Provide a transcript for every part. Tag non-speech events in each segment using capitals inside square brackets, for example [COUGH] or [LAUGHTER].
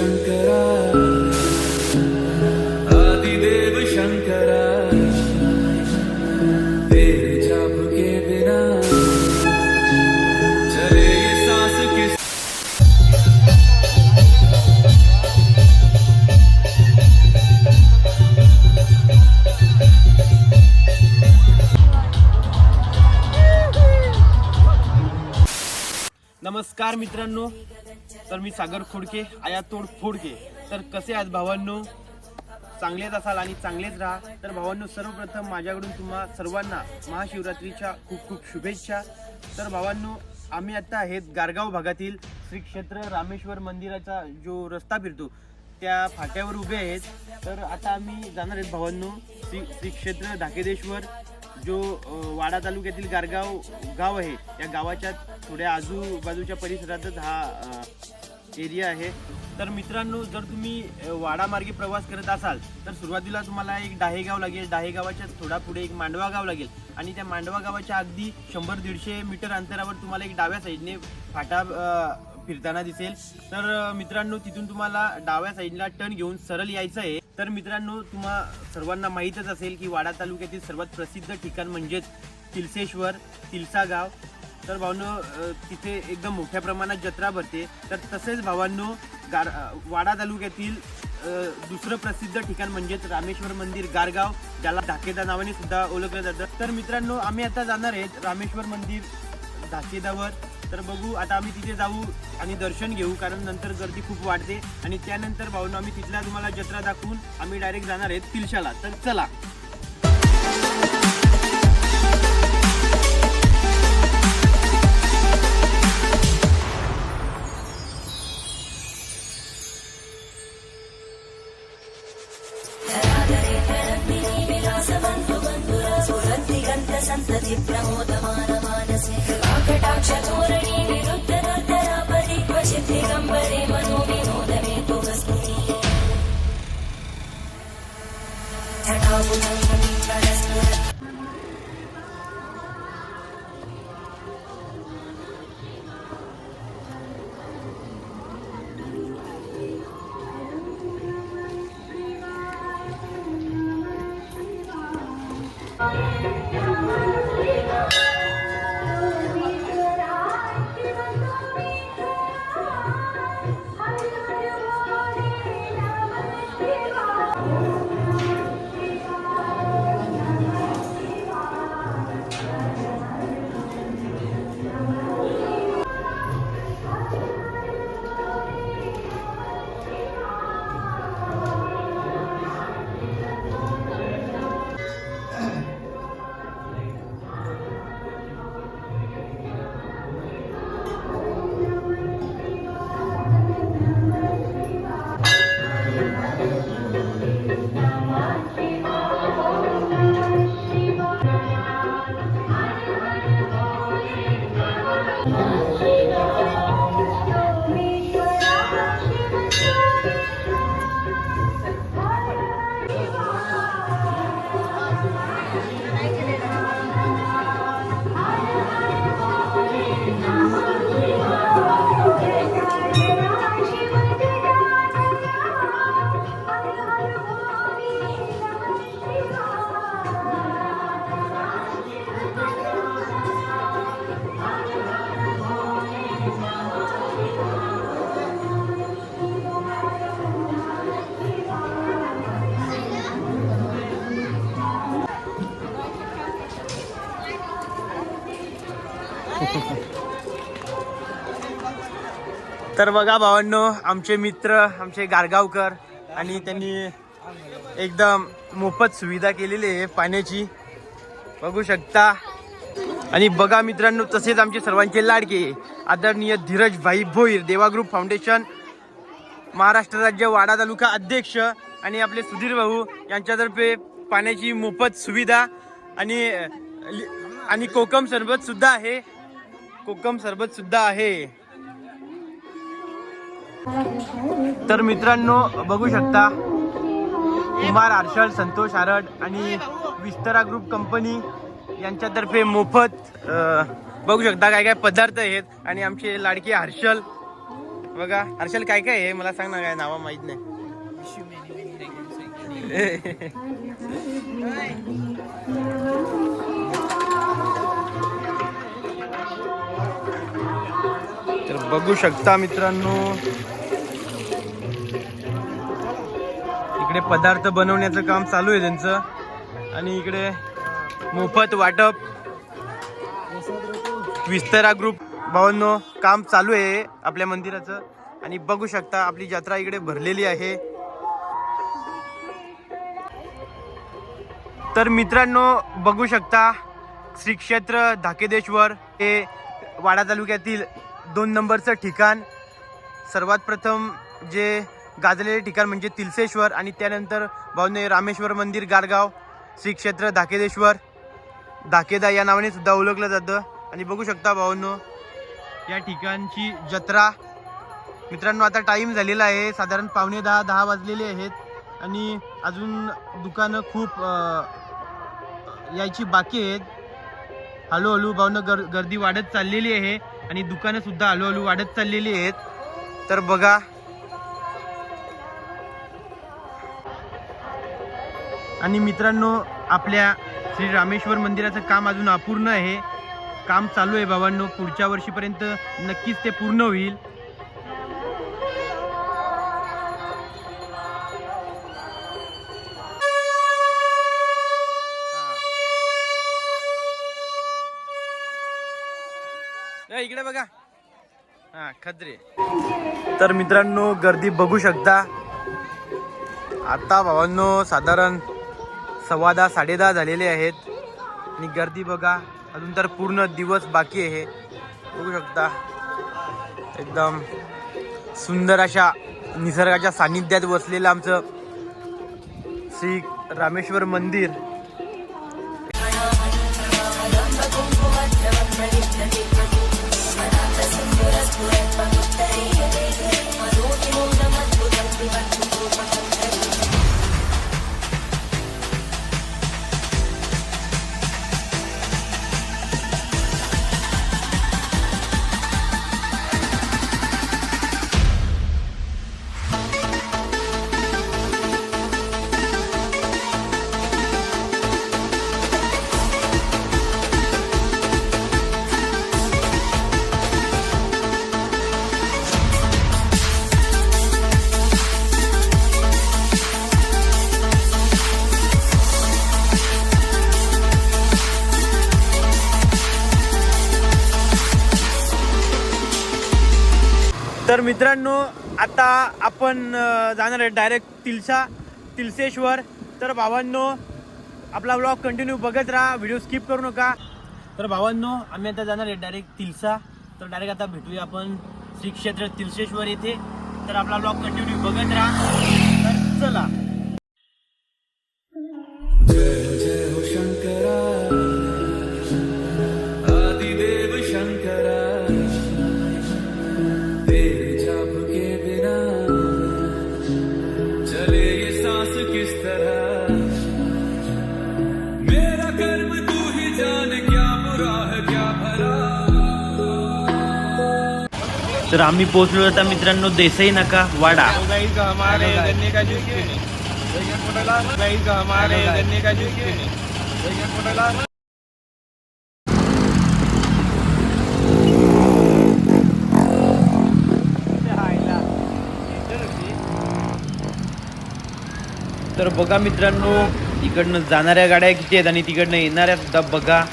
शंकरा सागर खोडके आयातोड फोडके तर कसे आज भावांनो? चांगलेच असाल आणि चांगलेच राहा. तर भावांनो सर्वप्रथम माझ्याकडून तुम्हा सर्वांना महाशिवरात्रीच्या खूप खूप शुभेच्छा. तर भावांनो आम्ही आत्ता आहेत गारगाव भागातील श्री क्षेत्र रामेश्वर मंदिराचा जो रस्ता फिरतो त्या फाट्यावर उभे आहेत. तर आता आम्ही जाणार आहेत भावांनो श्री श्री क्षेत्र धाकेदेश्वर जो वाडा तालुक्यातील गारगाव गाव आहे. या गावाच्या थोड्या आजूबाजूच्या परिसरातच हा एरिया आहे. तर मित्रांनो जर तुम्ही वाडामार्गे प्रवास करत असाल तर सुरुवातीला तुम्हाला एक डाहेगाव लागेल. डाहेगावाच्या थोडा पुढे एक मांडवा गाव लागेल. आणि त्या मांडवा गावाच्या अगदी शंभर दीडशे मीटर अंतरावर तुम्हाला एक डाव्या साईडने फाटा फिरताना दिसेल. तर मित्रांनो तिथून तुम्हाला डाव्या साईडला टर्न घेऊन सरळ यायचं आहे. तर मित्रांनो तुम्हा सर्वांना माहीतच असेल की वाडा तालुक्यातील सर्वात प्रसिद्ध ठिकाण म्हणजेच तिलसेश्वर तिलसा गाव. तर भावांनो तिथे एकदम मोठ्या प्रमाणात जत्रा भरते. तर तसेच भावांनो गार वाडा तालुक्यातील दुसरं प्रसिद्ध ठिकाण म्हणजेच रामेश्वर मंदिर गारगाव ज्याला धाकेदा नावाने सुद्धा ओळखलं जातं. तर मित्रांनो आम्ही आता जाणार आहेत रामेश्वर मंदिर धाकेदावर. तर बघू आता आम्ही तिथे जाऊ आणि दर्शन घेऊ कारण नंतर गर्दी खूप वाढते. आणि त्यानंतर भाऊन आम्ही तिथला तुम्हाला जत्रा दाखवून आम्ही डायरेक्ट जाणार आहेत तिलशाला. तर चला. तर बघा भावांनो आमचे मित्र आमचे गारगावकर आणि त्यांनी एकदम मोफत सुविधा केलेली आहे पाण्याची. बघू शकता. आणि बघा मित्रांनो तसेच आमचे सर्वांचे लाडके आदरणीय धीरज भाई भोईर देवा ग्रुप फाउंडेशन महाराष्ट्र राज्य वाडा तालुका अध्यक्ष आणि आपले सुधीर भाऊ यांच्यातर्फे पाण्याची मोफत सुविधा आणि आणि कोकम सरबत सुद्धा आहे. कोकम सरबत सुद्धा आहे. तर मित्रांनो बघू शकता कुमार आरशल संतोष आरड आणि विस्तारा ग्रुप कंपनी यांच्यातर्फे मोफत बघू शकता काय काय पदार्थ आहेत आणि आमचे लाडके हर्षल बघा हर्षल काय काय आहे मला सांग ना काय नावा माहीत नाही बघू शकता मित्रांनो. इकडे पदार्थ बनवण्याचं काम चालू आहे त्यांचं. आणि इकडे मोफत वाटप. विस्तारा ग्रुप भावांनो काम चालू आहे आपल्या मंदिराचं. आणि बघू शकता आपली जत्रा इकडे भरलेली आहे. तर मित्रांनो बघू शकता श्री क्षेत्र धाकेदेश्वर हे वाडा तालुक्यातील दोन नंबरचं ठिकाण. सर्वात प्रथम जे गाजलेले ठिकाण म्हणजे तिलसेश्वर आणि त्यानंतर भावने रामेश्वर मंदिर गारगाव श्री क्षेत्र धाकेदेश्वर. धाकेदा या नावाने सुद्धा ओळखलं जातं. आणि बघू शकता भावांनो या ठिकाणची जत्रा. मित्रांनो आता टाईम झालेला आहे. साधारण पावणे दहा दहा वाजलेले आहेत. आणि अजून दुकानं खूप यायची बाकी आहेत. हळूहळू भावनं गर गर्दी वाढत चाललेली आहे. आणि दुकानं सुद्धा हळूहळू वाढत चाललेली आहेत. तर बघा. आणि मित्रांनो आपल्या श्री रामेश्वर मंदिराचं काम अजून अपूर्ण आहे. काम चालू आहे बाबांनो. पुढच्या वर्षीपर्यंत नक्कीच ते पूर्ण होईल. हा खत्रे तर मित्रांनो गर्दी बघू शकता. आता भावांनो साधारण सव्वा दहा साडे दहा झालेले आहेत. आणि गर्दी बघा अजून तर पूर्ण दिवस बाकी आहे. बघू शकता. एकदम सुंदर अशा निसर्गाच्या सानिध्यात बसलेलं आमचं श्री रामेश्वर मंदिर. तर मित्रांनो आता आपण जाणार आहे डायरेक्ट तिलसा तिलसेश्वर. तर भावांनो आपला ब्लॉग कंटिन्यू बघत राहा व्हिडिओ स्किप करू नका. तर भावांनो आम्ही आता जाणार आहे डायरेक्ट तिलसा. तर डायरेक्ट आता भेटूया आपण श्री क्षेत्र तिलसेश्वर येथे. तर आपला ब्लॉग कंटिन्यू बघत राहा. तर चला. तर आम्ही पोहोचलो आता मित्रांनो देसाई नका वाडा. गाइस हमारे गन्ने का जूस पीने गाइस हमारे गन्ने का जूस पीने तर बघा मित्रांनो इकडनं जाणाऱ्या गाड्या किती आहेत आणि तिकडनं येणाऱ्या सुद्धा बघा.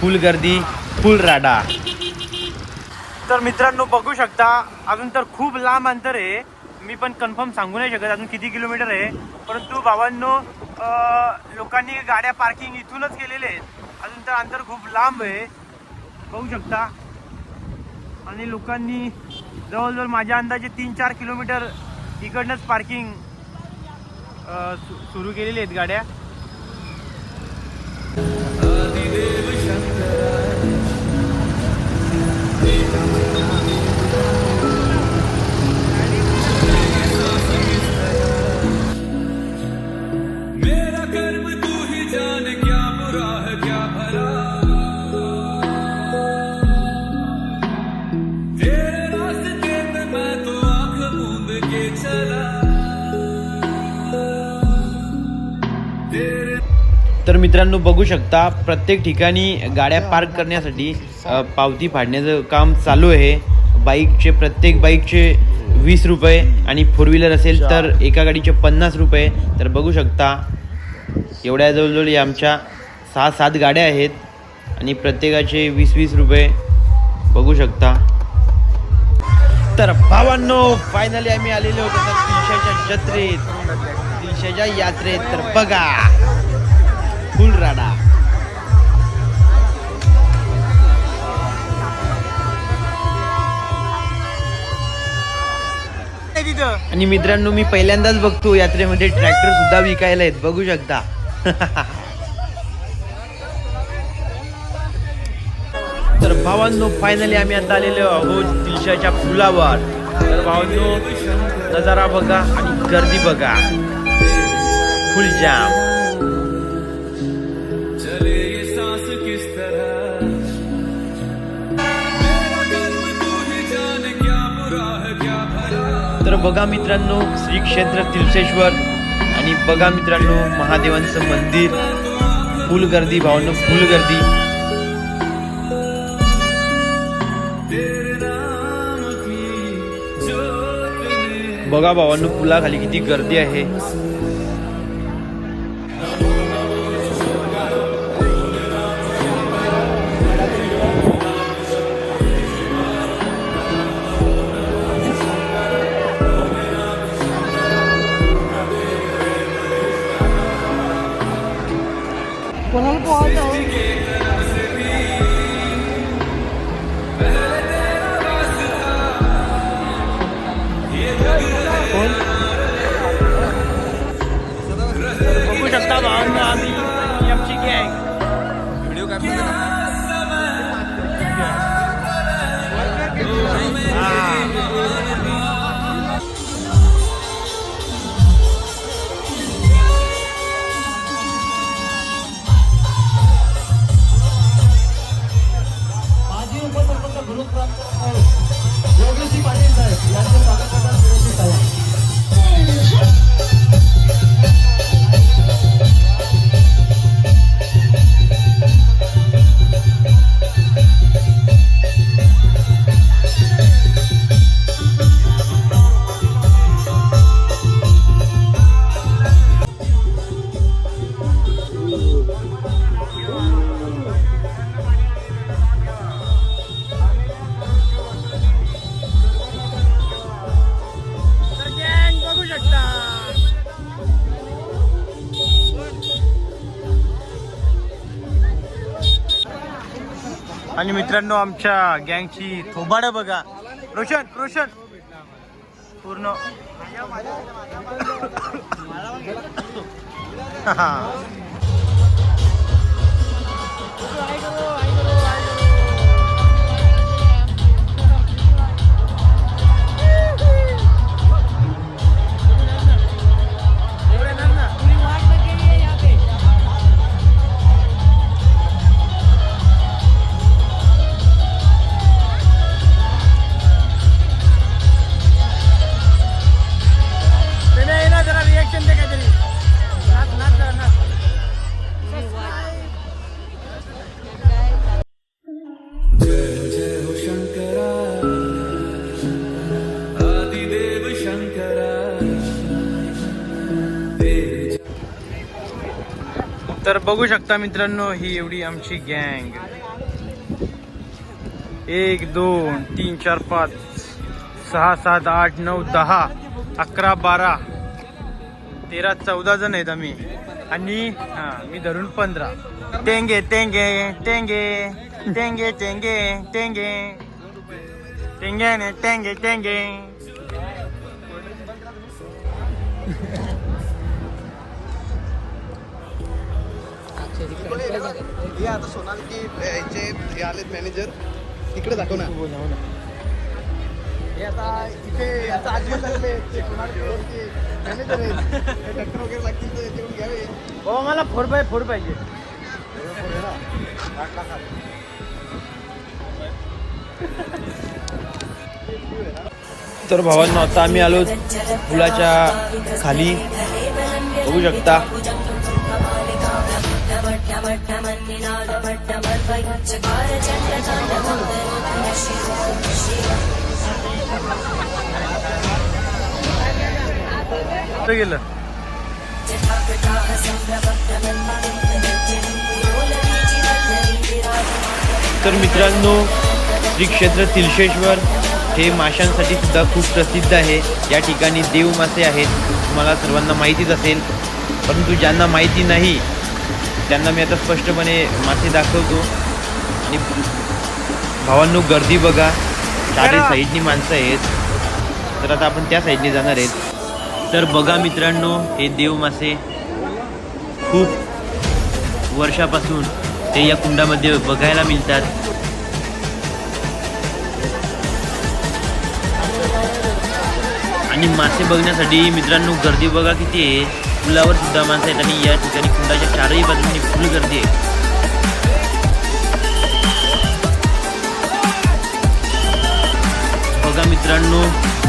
फुल गर्दी फुल राडा. तर मित्रांनो बघू शकता अजून तर खूप लांब अंतर आहे. मी पण कन्फर्म सांगू नाही शकत अजून किती किलोमीटर आहे. परंतु भावांनो लोकांनी गाड्या पार्किंग इथूनच केलेले आहेत. अजून तर अंतर खूप लांब आहे. बघू शकता. आणि लोकांनी जवळजवळ माझ्या अंदाजे तीन चार किलोमीटर इकडनंच पार्किंग सुरू केलेली आहेत गाड्या. तर मित्रांनो बघू शकता प्रत्येक ठिकाणी गाड्या पार्क करण्यासाठी पावती फाडण्याचं काम चालू आहे. बाईकचे प्रत्येक बाईकचे वीस रुपये आणि फोर व्हीलर असेल तर एका गाडीचे पन्नास रुपये. तर बघू शकता एवढ्या जवळजवळ आमच्या सहा सात गाड्या आहेत आणि प्रत्येकाचे वीस वीस रुपये. बघू शकता. तर भावांनो फायनली आम्ही आलेलो होतो तर दिशाच्या जत्रेत तीनशेच्या यात्रेत. तर बघा फुल राडा. आणि मित्रांनो मी पहिल्यांदाच बघतो यात्रेमध्ये ट्रॅक्टर सुद्धा विकायला आहेत. बघू शकता. [LAUGHS] तर भावांनो फायनली आम्ही आता आलेलो आहोत दिशाच्या पुलावर. तर भावांनो नजारा बघा आणि गर्दी बघा. फुल बघा मित्रांनो श्री क्षेत्र तिलसेश्वर आणि बघा मित्रांनो महादेवांचं मंदिर. फुल गर्दी भावांनो फुल गर्दी. बघा भावांनो पुलाखाली किती गर्दी आहे. बघू आणि मित्रांनो आमच्या गँगची थोबाडं बघा. रोशन रोशन. पूर्ण. [LAUGHS] तर बघू शकता मित्रांनो ही एवढी आमची गँग. एक दोन तीन चार पाच सहा सात आठ नऊ दहा अकरा बारा तेरा चौदा जण आहेत आम्ही. आणि हा मी धरून पंधरा. टेंगे टेंगे टेंगे टेंगे टेंगे टेंगे. टेंगे ने टेंगे टेंगे. हे आता सोनाली याचे हे आलेत मॅनेजर तिकडे दाखव ना. हे आता इथे याचा आजी लागले ते सोनाली मॅनेजर आहेत ट्रॅक्टर वगैरे लागतील तर येऊन घ्यावे. हो मला फोर बाय फोर पाहिजे. तर भावांनो आता आम्ही आलो पुलाच्या खाली. बघू शकता. चकार चण्डताण्डवं करोतु शिवो शिव गेलं जटाकटाः तर मित्रांनो श्री क्षेत्र तिलशेश्वर हे माशांसाठी सुद्धा खूप प्रसिद्ध आहे. या ठिकाणी देव मासे आहेत. तुम्हाला सर्वांना माहितीच असेल परंतु ज्यांना माहिती नाही त्यांना मी आता स्पष्टपणे मासे दाखवतो. आणि भावांनो गर्दी बघा. चारही साईडनी माणसं आहेत. तर आता आपण त्या साईडने जाणार आहेत. तर बघा मित्रांनो हे देव मासे खूप वर्षापासून ते या कुंडामध्ये बघायला मिळतात. आणि मासे बघण्यासाठी मित्रांनो गर्दी बघा किती आहे. पुलावर सुद्धा माणसं आहेत आणि या ठिकाणी कुंडाच्या चारही बाजूंनी फुल गर्दी आहे. बघा मित्रांनो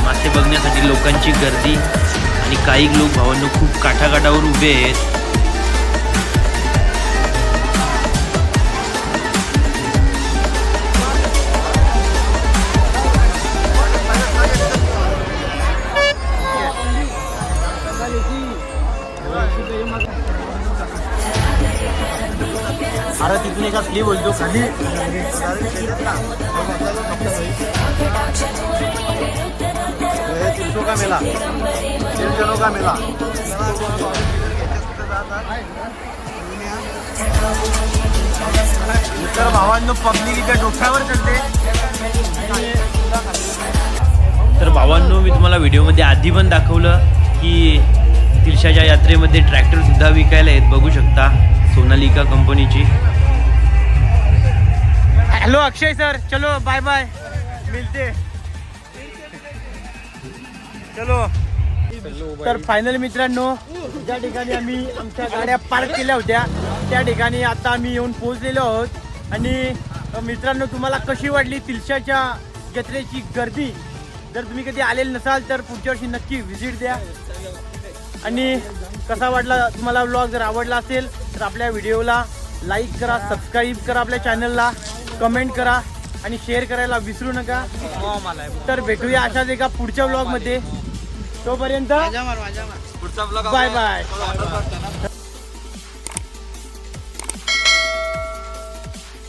मासे बघण्यासाठी लोकांची गर्दी आणि काही लोक भावांनो खूप काठाकाठावर उभे आहेत. तिथून एका बोलतो खाली का मेला तिरजनो का मेला तर भावांनो पब्लिक इथे डोक्यावर चढते तर भावांनो मी तुम्हाला व्हिडिओमध्ये आधी पण दाखवलं की तिलशाच्या यात्रेमध्ये ट्रॅक्टर सुद्धा विकायला आहेत बघू शकता सोनालिका कंपनीची हॅलो अक्षय सर चलो बाय बाय मिलते. चलो. तर फायनल मित्रांनो ज्या ठिकाणी आम्ही आमच्या गाड्या पार्क केल्या होत्या त्या ठिकाणी आता आम्ही येऊन पोहोचलेलो आहोत. आणि मित्रांनो तुम्हाला कशी वाटली तिलशाच्या जत्रेची गर्दी? जर तुम्ही कधी आलेले नसाल तर पुढच्या वर्षी नक्की व्हिजिट द्या. आणि कसा वाटला तुम्हाला ब्लॉग जर आवडला असेल तर आपल्या व्हिडिओला लाईक करा सबस्क्राईब करा आपल्या चॅनलला कमेंट करा आणि शेअर करायला विसरू नका. तर भेटूया अशाच एका पुढच्या व्लॉगमध्ये तोपर्यंत पुढचा ब्लॉग बाय बाय